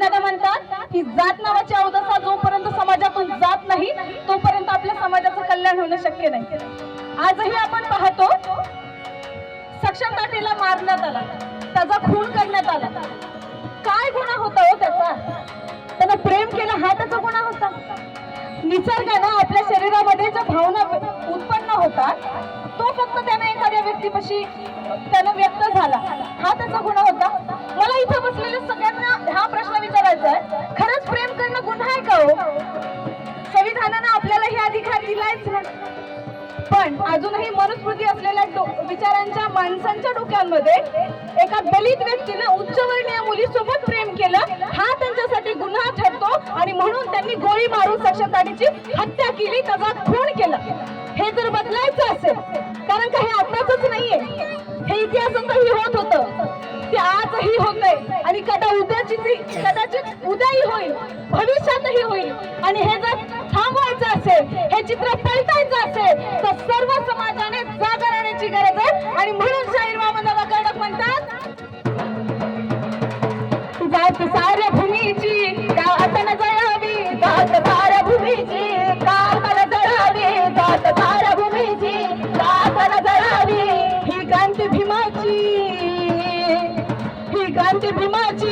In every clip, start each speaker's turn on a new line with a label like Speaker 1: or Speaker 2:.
Speaker 1: दादा म्हणतात की जात नावाची अवदसा जोपर्यंत समाजातून जात नाही तोपर्यंत आपल्या समाजाचं कल्याण होणं शक्य नाही. आजही आपण पाहतो सक्षम काठीला मारण्यात आला. त्याचा खून करण्यात आला. काय गुन्हा होता हो त्याचा? त्यानं प्रेम केलं हा त्याचा गुन्हा होता. निसर्गानं आपल्या शरीरामध्ये ज्या भावना उत्पन्न होतात तो फक्त त्याने एखाद्या व्यक्तीपाशी त्यानं व्यक्त झाला. हा त्याचा गुन्हा पण अजूनही मनुस्मृती असलेल्या विचारांच्या माणसांच्या डोक्यांमध्ये एका दलित व्यक्तीनं उच्चवर्णीय मुलीसोबत प्रेम केलं. हा त्यांच्यासाठी गुन्हा ठरतो आणि म्हणून त्यांनी गोळी मारून सक्षताडीची हत्या केली त्याचा खून केला. हे जर बदलायचं असेल कारण का हे आताच नाहीये. हे इतिहासातही होत होतं. ते आजही होत नाही. आणि कदा उद्याची कदाचित उद्याही होईल भविष्यातही होईल. आणि हे जर थांबवायचं असेल हे चित्र पलटायचं असेल तर करण्याची गरज आहे आणि म्हणून शाहीर मामदाला कडक म्हणतात जात साऱ्या भूमीची गावातन जळावी. जात साऱ्या भूमीची गावातन जळावी. जात साऱ्या भूमीची गावातन जळावी. ही भीमाची ही गांधी भीमाची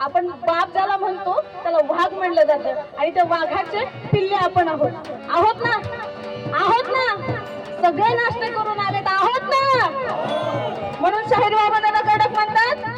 Speaker 1: आपण बाप ज्याला म्हणतो त्याला वाघ म्हणलं जातं. आणि त्या वाघाचे पिल्ले आपण आहोत. आहोत ना? आहोत ना? सगळे नाश्ते करून आलेत. आहोत ना? म्हणून शाहीर बाबा त्याला कडक म्हणतात